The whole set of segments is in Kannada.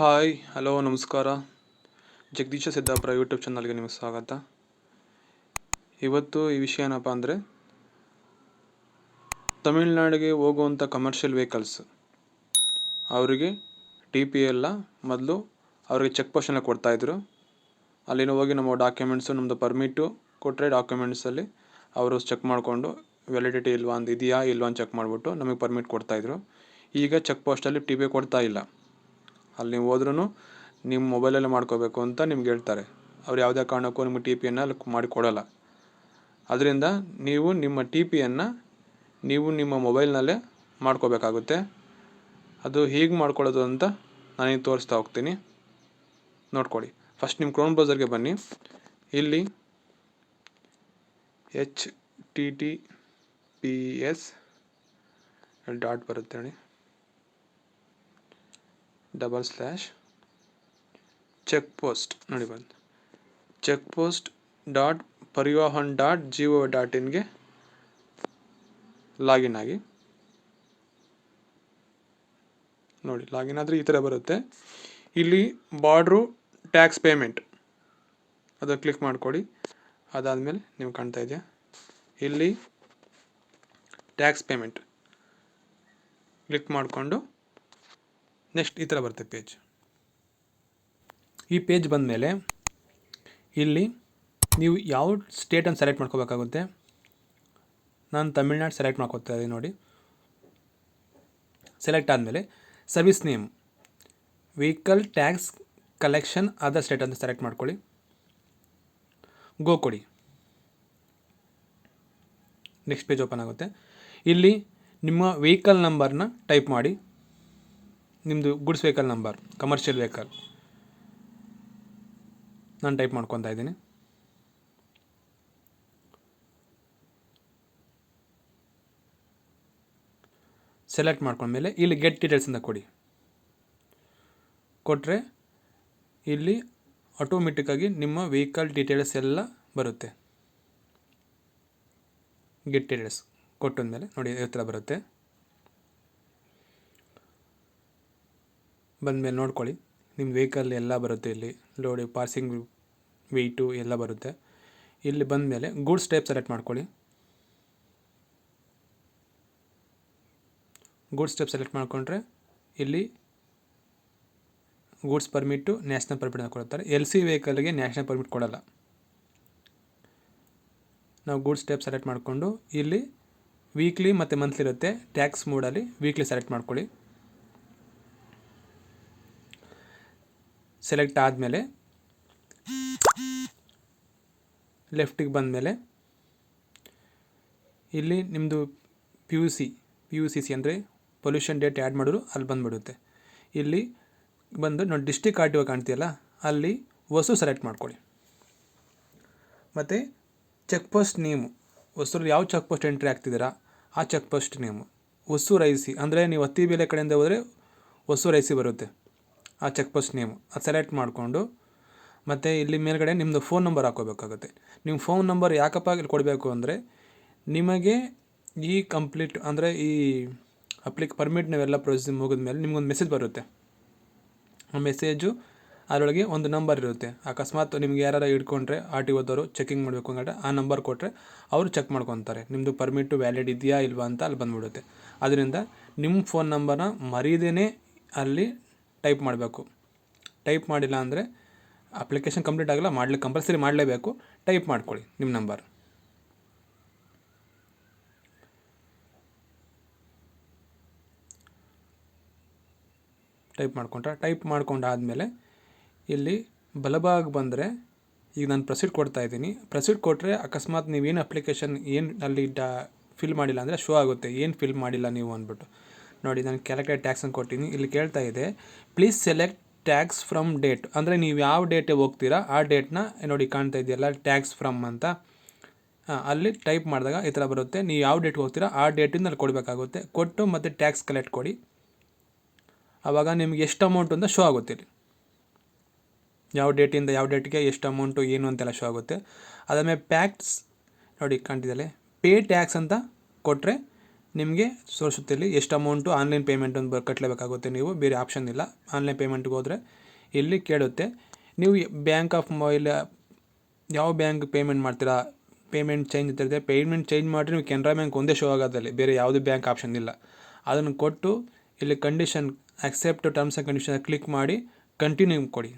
ಹಾಯ್, ಹಲೋ, ನಮಸ್ಕಾರ. ಜಗದೀಶ ಸಿದ್ದಾಪುರ ಯೂಟ್ಯೂಬ್ ಚಾನಲ್ಗೆ ನಿಮಗೆ ಸ್ವಾಗತ. ಇವತ್ತು ಈ ವಿಷಯ ಏನಪ್ಪ ಅಂದರೆ, ತಮಿಳ್ನಾಡಿಗೆ ಹೋಗುವಂಥ ಕಮರ್ಷಿಯಲ್ ವೆಹಿಕಲ್ಸ್ ಅವರಿಗೆ ಟಿ ಪಿ ಎಲ್ಲ ಮೊದಲು ಅವರಿಗೆ ಚೆಕ್ ಪೋಸ್ಟನ್ನು ಕೊಡ್ತಾಯಿದ್ರು ಅಲ್ಲಿನ ಹೋಗಿ ನಮ್ಮ ಡಾಕ್ಯುಮೆಂಟ್ಸು ನಮ್ಮದು ಪರ್ಮಿಟು ಕೊಟ್ಟರೆ ಡಾಕ್ಯುಮೆಂಟ್ಸಲ್ಲಿ ಅವರು ಚೆಕ್ ಮಾಡಿಕೊಂಡು ವ್ಯಾಲಿಡಿಟಿ ಇಲ್ವಾ ಅಂತ ಇದೆಯಾ ಇಲ್ವಾ ಅಂತ ಚೆಕ್ ಮಾಡಿಬಿಟ್ಟು ನಮಗೆ ಪರ್ಮಿಟ್ ಕೊಡ್ತಾಯಿದ್ರು ಈಗ ಚೆಕ್ ಪೋಸ್ಟಲ್ಲಿ ಟಿ ಪಿ ಕೊಡ್ತಾ ಇಲ್ಲ. ಅಲ್ಲಿ ನೀವು ಹೋದ್ರೂ ನಿಮ್ಮ ಮೊಬೈಲಲ್ಲೇ ಮಾಡ್ಕೋಬೇಕು ಅಂತ ನಿಮ್ಗೆ ಹೇಳ್ತಾರೆ. ಅವ್ರು ಯಾವುದೇ ಕಾರಣಕ್ಕೂ ನಿಮ್ಮ ಟಿ ಪಿಯನ್ನು ಅಲ್ಲಿ ಮಾಡಿ ಕೊಡೋಲ್ಲ. ಅದರಿಂದ ನೀವು ನಿಮ್ಮ ಟಿ ಪಿಯನ್ನು ನೀವು ನಿಮ್ಮ ಮೊಬೈಲ್ನಲ್ಲೇ ಮಾಡ್ಕೋಬೇಕಾಗುತ್ತೆ. ಅದು ಹೇಗೆ ಮಾಡ್ಕೊಳ್ಳೋದು ಅಂತ ನಾನೀಗ ತೋರಿಸ್ತಾ ಹೋಗ್ತೀನಿ. ನೋಡ್ಕೊಳ್ಳಿ. ಫಸ್ಟ್ ನಿಮ್ಮ ಕ್ರೋನ್ ಬ್ರೌಸರ್ಗೆ ಬನ್ನಿ. ಇಲ್ಲಿ H T T P S dot ಬರುತ್ತೆ ಹೇಳಿ. ಡಬಲ್ ಸ್ಲ್ಯಾಶ್ ಚೆಕ್ ಪೋಸ್ಟ್ ನೋಡಿ ಬಂದು. Check post dot Parivahan dot G O dot ಇನ್ಗೆ login ಆಗಿ. ನೋಡಿ, ಲಾಗಿನ್ ಆದರೆ ಈ ಥರ ಬರುತ್ತೆ. ಇಲ್ಲಿ ಬಾರ್ಡ್ರು ಟ್ಯಾಕ್ಸ್ ಪೇಮೆಂಟ್. ಅದು ಕ್ಲಿಕ್ ಮಾಡ್ಕೊಳ್ಳಿ ಅದಾದಮೇಲೆ ನೀವು ಕಾಣ್ತಾ ಇದೆಯಾ? ಇಲ್ಲಿ ಟ್ಯಾಕ್ಸ್ ಪೇಮೆಂಟ್. ಕ್ಲಿಕ್ ಮಾಡಿಕೊಂಡು ನೆಕ್ಸ್ಟ್ ಈ ಥರ ಬರುತ್ತೆ ಪೇಜ್ ಈ ಪೇಜ್ ಬಂದ ಮೇಲೆ ಇಲ್ಲಿ ನೀವು ಯಾವ ಸ್ಟೇಟನ್ನು ಸೆಲೆಕ್ಟ್ ಮಾಡ್ಕೋಬೇಕಾಗುತ್ತೆ? ನಾನು ತಮಿಳ್ನಾಡು ಸೆಲೆಕ್ಟ್ ಮಾಡ್ಕೋತಾ ಇದ್ದೀನಿ ನೋಡಿ. ಸೆಲೆಕ್ಟ್ ಆದಮೇಲೆ service name vehicle tax collection other state ಅಂತ ಸೆಲೆಕ್ಟ್ ಮಾಡ್ಕೊಳ್ಳಿ. ಗೋ ಕೊಡಿ. ನೆಕ್ಸ್ಟ್ ಪೇಜ್ ಓಪನ್ ಆಗುತ್ತೆ. ಇಲ್ಲಿ ನಿಮ್ಮ ವೆಹಿಕಲ್ ನಂಬರ್ನ ಟೈಪ್ ಮಾಡಿ. ನಿಮ್ಮದು goods vehicle number commercial vehicle ನಾನು ಟೈಪ್ ಮಾಡ್ಕೊತಾ ಇದ್ದೀನಿ. ಸೆಲೆಕ್ಟ್ ಮಾಡ್ಕೊಂಡ್ಮೇಲೆ ಇಲ್ಲಿ ಗೆಟ್ ಡೀಟೇಲ್ಸ್ ಅಂತ ಕೊಡಿ. ಕೊಟ್ಟರೆ ಇಲ್ಲಿ ಆಟೋಮೆಟಿಕ್ಕಾಗಿ ನಿಮ್ಮ ವೆಹಿಕಲ್ ಡೀಟೇಲ್ಸ್ ಎಲ್ಲ ಬರುತ್ತೆ. ಗೆಟ್ ಡೀಟೇಲ್ಸ್ ಕೊಟ್ಟಿದ್ಮೇಲೆ ನೋಡಿ ಥರ ಬರುತ್ತೆ. ಬಂದಮೇಲೆ ನೋಡ್ಕೊಳ್ಳಿ. ನಿಮ್ಮ ವೆಹಿಕಲ್ ಎಲ್ಲ ಬರುತ್ತೆ ಇಲ್ಲಿ. ಲೋಡಿ ಪಾರ್ಸಿಂಗ್ ವೆಯ್ಟು ಎಲ್ಲ ಬರುತ್ತೆ. ಇಲ್ಲಿ ಬಂದಮೇಲೆ ಗೂಡ್ಸ್ ಟೈಪ್ ಸೆಲೆಕ್ಟ್ ಮಾಡ್ಕೊಳ್ಳಿ. ಗೂಡ್ಸ್ ಟೈಪ್ ಸೆಲೆಕ್ಟ್ ಮಾಡಿಕೊಂಡ್ರೆ ಇಲ್ಲಿ ಗೂಡ್ಸ್ ಪರ್ಮಿಟ್ಟು ನ್ಯಾಷನಲ್ ಪರ್ಮಿಟ್ ಕೊಡ್ತಾರೆ ಎಲ್ ಸಿ ವೆಹಿಕಲ್ಗೆ ನ್ಯಾಷನಲ್ ಪರ್ಮಿಟ್ ಕೊಡಲ್ಲ. ನಾವು ಗೂಡ್ಸ್ ಟೈಪ್ ಸೆಲೆಕ್ಟ್ ಮಾಡಿಕೊಂಡು ಇಲ್ಲಿ ವೀಕ್ಲಿ ಮತ್ತು ಮಂತ್ಲಿ ಇರುತ್ತೆ. ಟ್ಯಾಕ್ಸ್ ಮೂಡಲ್ಲಿ ವೀಕ್ಲಿ ಸೆಲೆಕ್ಟ್ ಮಾಡ್ಕೊಳ್ಳಿ. ಸೆಲೆಕ್ಟ್ ಆದಮೇಲೆ ಲೆಫ್ಟಿಗೆ ಬಂದಮೇಲೆ ಇಲ್ಲಿ ನಿಮ್ಮದು P U C P U C C ಅಂದರೆ ಪೊಲ್ಯೂಷನ್ ಡೇಟ್ ಆ್ಯಡ್ ಮಾಡಿದ್ರು, ಅಲ್ಲಿ ಬಂದುಬಿಡುತ್ತೆ. ಇಲ್ಲಿ ಬಂದು ನೋಡಿ ಡಿಸ್ಟಿಕ್ ಆರ್ ಟಿ ಒ ಕಾಣ್ತೀಯಲ್ಲ, ಅಲ್ಲಿ ಹೊಸು ಸೆಲೆಕ್ಟ್ ಮಾಡ್ಕೊಳ್ಳಿ. ಮತ್ತು ಚೆಕ್ ಪೋಸ್ಟ್ ನೇಮು ಹೊಸರು ಯಾವ ಚೆಕ್ ಪೋಸ್ಟ್ ಎಂಟ್ರಿ ಆಗ್ತಿದ್ದೀರಾ ಆ ಚೆಕ್ ಪೋಸ್ಟ್ ನೇಮು ಹೊಸೂರು ರೈಸಿ ಸಿ ಅಂದರೆ ನೀವು ಹತ್ತಿ ಬೇಲೆ ಕಡೆಯಿಂದ ಹೋದರೆ ಹೊಸೂರು ರೈಸಿ ಸಿ ಬರುತ್ತೆ. ಆ ಚೆಕ್ ಪೋಸ್ಟ್ ನೇಮ್ ಅದು ಸೆಲೆಕ್ಟ್ ಮಾಡಿಕೊಂಡು ಮತ್ತು ಇಲ್ಲಿ ಮೇಲ್ಗಡೆ ನಿಮ್ಮದು ಫೋನ್ ನಂಬರ್ ಹಾಕೋಬೇಕಾಗುತ್ತೆ ನಿಮ್ಮ ಫೋನ್ ನಂಬರ್ ಯಾಕಪ್ಪ ಇಲ್ಲಿ ಕೊಡಬೇಕು ಅಂದರೆ ನಿಮಗೆ ಈ ಕಂಪ್ಲೀಟ್ ಅಂದರೆ ಈ ಅಪ್ಲಿಕ್ ಪರ್ಮಿಟ್ ನಾವೆಲ್ಲ ಪ್ರೊಸೆಸ್ ಮುಗಿದ ಮೇಲೆ ನಿಮ್ಗೊಂದು ಮೆಸೇಜ್ ಬರುತ್ತೆ. ಆ ಮೆಸೇಜು ಅದರೊಳಗೆ ಒಂದು ನಂಬರ್ ಇರುತ್ತೆ. ಅಕಸ್ಮಾತ್ ನಿಮ್ಗೆ ಯಾರು ಹಿಡ್ಕೊಂಡ್ರೆ ಆರ್ ಟಿ ಓದವರು ಚೆಕಿಂಗ್ ಮಾಡಬೇಕು ಅಂದರೆ ಆ ನಂಬರ್ ಕೊಟ್ಟರೆ ಅವರು ಚೆಕ್ ಮಾಡ್ಕೊತಾರೆ. ನಿಮ್ಮದು ಪರ್ಮಿಟು ವ್ಯಾಲಿಡ್ ಇದೆಯಾ ಇಲ್ವಾ ಅಂತ ಅಲ್ಲಿ ಬಂದ್ಬಿಡುತ್ತೆ. ಅದರಿಂದ ನಿಮ್ಮ ಫೋನ್ ನಂಬರ್ನ ಮರೀದೇ ಅಲ್ಲಿ ಟೈಪ್ ಮಾಡಬೇಕು. ಟೈಪ್ ಮಾಡಿಲ್ಲ ಅಂದರೆ ಅಪ್ಲಿಕೇಶನ್ ಕಂಪ್ಲೀಟ್ ಆಗಲ್ಲ ಮಾಡಲಿಕ್ಕೆ ಕಂಪಲ್ಸರಿ ಮಾಡಲೇಬೇಕು. ಟೈಪ್ ಮಾಡ್ಕೊಳ್ಳಿ ನಿಮ್ಮ ನಂಬರ್. ಟೈಪ್ ಮಾಡ್ಕೊಂಡ್ರೆ, ಟೈಪ್ ಮಾಡ್ಕೊಂಡಾದಮೇಲೆ ಇಲ್ಲಿ ಬಲಭಾಗ ಬಂದರೆ ಈಗ ನಾನು ಪ್ರೊಸೀಡ್ ಕೊಡ್ತಾ ಇದ್ದೀನಿ. ಪ್ರೊಸೀಡ್ ಕೊಟ್ಟರೆ ಅಕಸ್ಮಾತ್ ನೀವೇನು ಅಪ್ಲಿಕೇಶನ್ ಏನು ಅಲ್ಲಿ ಡಾ ಫಿಲ್ ಮಾಡಿಲ್ಲ ಅಂದರೆ ಶೋ ಆಗುತ್ತೆ. ಏನು ಫಿಲ್ ಮಾಡಿಲ್ಲ ನೀವು ಅಂದ್ಬಿಟ್ಟು. ನೋಡಿ, ನಾನು ಕೆಳಗಡೆ ಟ್ಯಾಕ್ಸ್ ಅನ್ನು ಕೊಟ್ಟಿನಿ. ಇಲ್ಲಿ ಕೇಳ್ತಾ ಇದೆ please select tax from date ಅಂದರೆ ನೀವು ಯಾವ ಡೇಟಿಗೆ ಹೋಗ್ತೀರಾ, ಆ ಡೇಟ್ನ ನೋಡಿ ಕಾಣ್ತಾ ಇದೆಯಲ್ಲ ಟ್ಯಾಕ್ಸ್ ಫ್ರಮ್ ಅಂತ. ಅಲ್ಲಿ ಟೈಪ್ ಮಾಡಿದಾಗ ಈ ಥರ ಬರುತ್ತೆ. ನೀವು ಯಾವ ಡೇಟ್ಗೆ ಹೋಗ್ತೀರಾ, ಆ ಡೇಟಿಂದ ಅಲ್ಲಿ ಕೊಡಬೇಕಾಗುತ್ತೆ. ಕೊಟ್ಟು ಮತ್ತು ಟ್ಯಾಕ್ಸ್ ಕಲೆಕ್ಟ್ ಕೊಡಿ. ಆವಾಗ ನಿಮ್ಗೆ ಎಷ್ಟು ಅಮೌಂಟ್ ಅಂತ ಶೋ ಆಗುತ್ತೆ ಇಲ್ಲಿ. ಯಾವ ಡೇಟಿಂದ ಯಾವ ಡೇಟ್ಗೆ ಎಷ್ಟು ಅಮೌಂಟು ಏನು ಅಂತೆಲ್ಲ ಶೋ ಆಗುತ್ತೆ. ಅದಾದಮೇಲೆ ಪ್ಯಾಕ್ಸ್ ನೋಡಿ ಕಾಣ್ತಿದ್ದಲ್ಲೇ ಪೇ ಟ್ಯಾಕ್ಸ್ ಅಂತ ಕೊಟ್ಟರೆ ನಿಮಗೆ ತೋರಿಸುತ್ತೆ ಇಲ್ಲಿ ಎಷ್ಟು ಅಮೌಂಟು ಆನ್ಲೈನ್ ಪೇಮೆಂಟ್ ಒಂದು ಕಟ್ಟಲೇಬೇಕಾಗುತ್ತೆ ನೀವು? ಬೇರೆ ಆಪ್ಷನ್ ಇಲ್ಲ. ಆನ್ಲೈನ್ ಪೇಮೆಂಟ್ಗೆ ಹೋದರೆ ಇಲ್ಲಿ ಕೇಳುತ್ತೆ? ನೀವು ಬ್ಯಾಂಕ್ ಆಫ್ ಮೊಬೈಲ್ ಯಾವ ಬ್ಯಾಂಕ್ ಪೇಮೆಂಟ್ ಮಾಡ್ತೀರಾ? ಪೇಮೆಂಟ್ ಚೇಂಜ್ ಇರ್ತದೆ ಪೇಮೆಂಟ್ ಚೇಂಜ್ ಮಾಡಿದ್ರೆ ನೀವು ಕೆನರಾ ಬ್ಯಾಂಕ್ ಒಂದೇ ಶೋ ಆಗೋದಲ್ಲಿ ಬೇರೆ ಯಾವುದೇ ಬ್ಯಾಂಕ್ ಆಪ್ಷನ್ ಇಲ್ಲ. ಅದನ್ನು ಕೊಟ್ಟು ಇಲ್ಲಿ condition accept terms and condition click ಮಾಡಿ ಕಂಟಿನ್ಯೂ ಕೊಡಿ.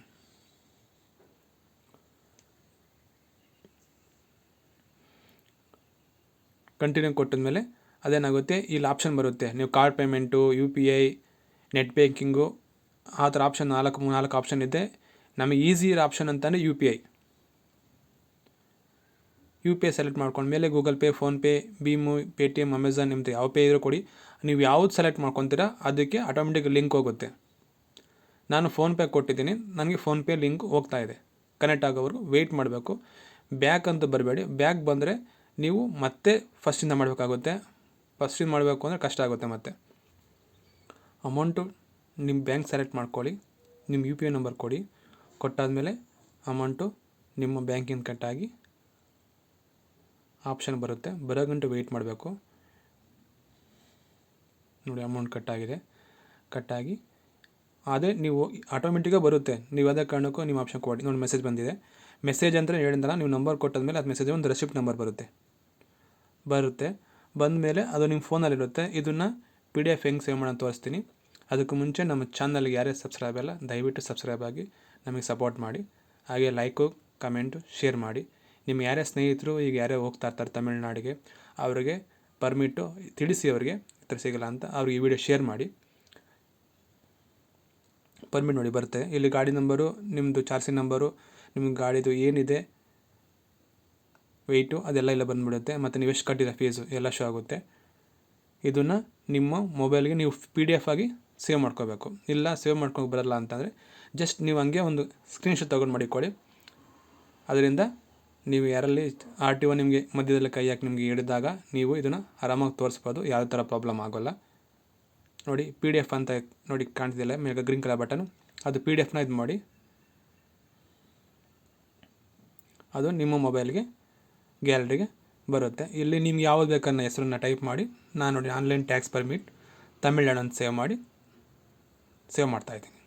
ಕಂಟಿನ್ಯೂ ಕೊಟ್ಟಿದ್ಮೇಲೆ ಅದೇನಾಗುತ್ತೆ? ಇಲ್ಲಿ ಆಪ್ಷನ್ ಬರುತ್ತೆ. ನೀವು card payment U P I net banking ಆ ಥರ ಆಪ್ಷನ್ ನಾಲ್ಕು ನಾಲ್ಕು ಆಪ್ಷನ್ ಇದೆ. ನಮಗೆ ಈಸಿ ಇರೋ ಆಪ್ಷನ್ ಅಂತಂದರೆ U P I U P I select ಮಾಡ್ಕೊಂಡ್ಮೇಲೆ ಗೂಗಲ್ ಪೇ ಫೋನ್ಪೇ ಭೀಮು ಪೇ ಟಿ ಎಂ ಅಮೆಝಾನ್ ನಿಮ್ದು ಯಾವ ಪೇ ಇದ್ರೂ ಕೊಡಿ. ನೀವು ಯಾವ್ದು ಸೆಲೆಕ್ಟ್ ಮಾಡ್ಕೊತೀರಾ ಅದಕ್ಕೆ ಆಟೋಮೆಟಿಕ್ ಲಿಂಕ್ ಹೋಗುತ್ತೆ. ನಾನು ಫೋನ್ಪೇ ಕೊಟ್ಟಿದ್ದೀನಿ. ನನಗೆ ಫೋನ್ಪೇ ಲಿಂಕ್ ಹೋಗ್ತಾ ಇದೆ. ಕನೆಕ್ಟ್ ಆಗೋವರೆಗೂ ವೆಯ್ಟ್ ಮಾಡಬೇಕು. ಬ್ಯಾಕ್ ಅಂತ ಬರಬೇಡಿ. ಬ್ಯಾಕ್ ಬಂದರೆ ನೀವು ಮತ್ತೆ ಫಸ್ಟಿಂದ ಮಾಡಬೇಕಾಗುತ್ತೆ. ಫಸ್ಟಿಂದ ಮಾಡಬೇಕು ಅಂದರೆ ಕಷ್ಟ ಆಗುತ್ತೆ ಮತ್ತೆ. ಅಮೌಂಟು ನಿಮ್ಮ ಬ್ಯಾಂಕ್ ಸೆಲೆಕ್ಟ್ ಮಾಡ್ಕೊಳ್ಳಿ ನಿಮ್ಮ ಯು ಪಿ ಐ ನಂಬರ್ ಕೊಡಿ, ಕೊಟ್ಟಾದಮೇಲೆ ಅಮೌಂಟು ನಿಮ್ಮ ಬ್ಯಾಂಕಿಂದ ಕಟ್ಟಾಗಿ ಆಪ್ಷನ್ ಬರುತ್ತೆ. ಬರೋ ಗಂಟೆ ವೆಯ್ಟ್ ಮಾಡಬೇಕು. ನೋಡಿ ಅಮೌಂಟ್ ಕಟ್ಟಾಗಿದೆ ಕಟ್ಟಾಗಿ ಅದೇ ನೀವು ಆಟೋಮೆಟಿಕಾಗಿ ಬರುತ್ತೆ. ನೀವು ಅದೇ ಕಾರಣಕ್ಕೂ ನಿಮ್ಮ ಆಪ್ಷನ್ ಕೊಡಿ. ನೋಡಿ ಮೆಸೇಜ್ ಬಂದಿದೆ. ಮೆಸೇಜ್ ಅಂದರೆ ಹೇಳಿದ್ನಲ್ಲ, ನೀವು ನಂಬರ್ ಕೊಟ್ಟಾದ್ಮೇಲೆ ಅದು ಮೆಸೇಜ್ ಒಂದು ರೆಸಿಪ್ಟ್ ನಂಬರ್ ಬರುತ್ತೆ. ಬರುತ್ತೆ. ಬಂದ ಮೇಲೆ ಅದು ನಿಮ್ಮ ಫೋನಲ್ಲಿರುತ್ತೆ. ಇದನ್ನು ಪಿ ಡಿ ಎಫ್ ಹೆಂಗೆ ಸೇವ್ ಮಾಡೋಣ ತೋರಿಸ್ತೀನಿ. ಅದಕ್ಕೂ ಮುಂಚೆ ನಮ್ಮ ಚಾನಲ್ಗೆ ಯಾರೇ ಸಬ್ಸ್ಕ್ರೈಬ್ ಇಲ್ಲ, ದಯವಿಟ್ಟು ಸಬ್ಸ್ಕ್ರೈಬ್ ಆಗಿ ನಮಗೆ ಸಪೋರ್ಟ್ ಮಾಡಿ. ಹಾಗೆ ಲೈಕು ಕಮೆಂಟು ಶೇರ್ ಮಾಡಿ. ನಿಮ್ಮ ಯಾರೇ ಸ್ನೇಹಿತರು, ಈಗ ಯಾರೇ ಹೋಗ್ತಾ ಇರ್ತಾರೆ ತಮಿಳ್ನಾಡಿಗೆ, ಅವರಿಗೆ ಪರ್ಮಿಟ್ಟು ತಿಳಿಸಿ ಅವರಿಗೆ, ಈ ಸಿಗಲ್ಲ ಅಂತ ಅವ್ರಿಗೆ ಈ ವಿಡಿಯೋ ಶೇರ್ ಮಾಡಿ. ಪರ್ಮಿಟ್ ನೋಡಿ ಬರುತ್ತೆ. ಇಲ್ಲಿ ಗಾಡಿ ನಂಬರು ನಿಮ್ಮದು ಚಾರ್ಸಿ ನಂಬರು ನಿಮ್ಮ ಗಾಡಿದು ಏನಿದೆ ವೆಯ್ಟು ಅದೆಲ್ಲ ಇಲ್ಲ ಬಂದುಬಿಡುತ್ತೆ. ಮತ್ತು ನೀವು ಎಷ್ಟು ಕಟ್ಟಿದ ಫೀಸು ಎಲ್ಲ ಶೋ ಆಗುತ್ತೆ. ಇದನ್ನು ನಿಮ್ಮ ಮೊಬೈಲ್ಗೆ ನೀವು ಪಿ ಡಿ ಎಫ್ ಆಗಿ ಸೇವ್ ಮಾಡ್ಕೋಬೇಕು. ಇಲ್ಲ ಸೇವ್ ಮಾಡ್ಕೊಂಡು ಬರಲ್ಲ ಅಂತಂದರೆ ಜಸ್ಟ್ ನೀವು ಹಂಗೆ ಒಂದು ಸ್ಕ್ರೀನ್ಶಾಟ್ ತೊಗೊಂಡು ಮಾಡಿಕೊಳ್ಳಿ. ಅದರಿಂದ ನೀವು ಯಾರಲ್ಲಿ ಆರ್ ಟಿ ಒ ನಿಮಗೆ ಮಧ್ಯದಲ್ಲಿ ಕೈ ಹಾಕಿ ನಿಮಗೆ ಹಿಡಿದಾಗ ನೀವು ಇದನ್ನು ಆರಾಮಾಗಿ ತೋರಿಸ್ಬೋದು. ಯಾವುದೇ ಥರ ಪ್ರಾಬ್ಲಮ್ ಆಗೋಲ್ಲ. ನೋಡಿ ಪಿ ಡಿ ಎಫ್ ಅಂತ ನೋಡಿ ಕಾಣ್ತಿದ್ದಿಲ್ಲ ಮೇಲೆ ಗ್ರೀನ್ ಕಲರ್ ಬಟನ್ ಅದು ಪಿ ಡಿ ಎಫ್ನ ಇದು ಮಾಡಿ ಅದು ನಿಮ್ಮ ಮೊಬೈಲ್ಗೆ ಗ್ಯಾಲರಿಗೆ ಬರುತ್ತೆ. ಇಲ್ಲಿ ನಿಮ್ಗೆ ಯಾವ್ದು ಬೇಕನ್ನೋ ಹೆಸರನ್ನ ಟೈಪ್ ಮಾಡಿ, ನಾನು ನೋಡಿ ಆನ್ಲೈನ್ ಟ್ಯಾಕ್ಸ್ ಪರ್ಮಿಟ್ ತಮಿಳ್ನಾಡು ಅಂತ ಸೇವ್ ಮಾಡಿ ಸೇವ್ ಮಾಡ್ತಾಯಿದ್ದೀನಿ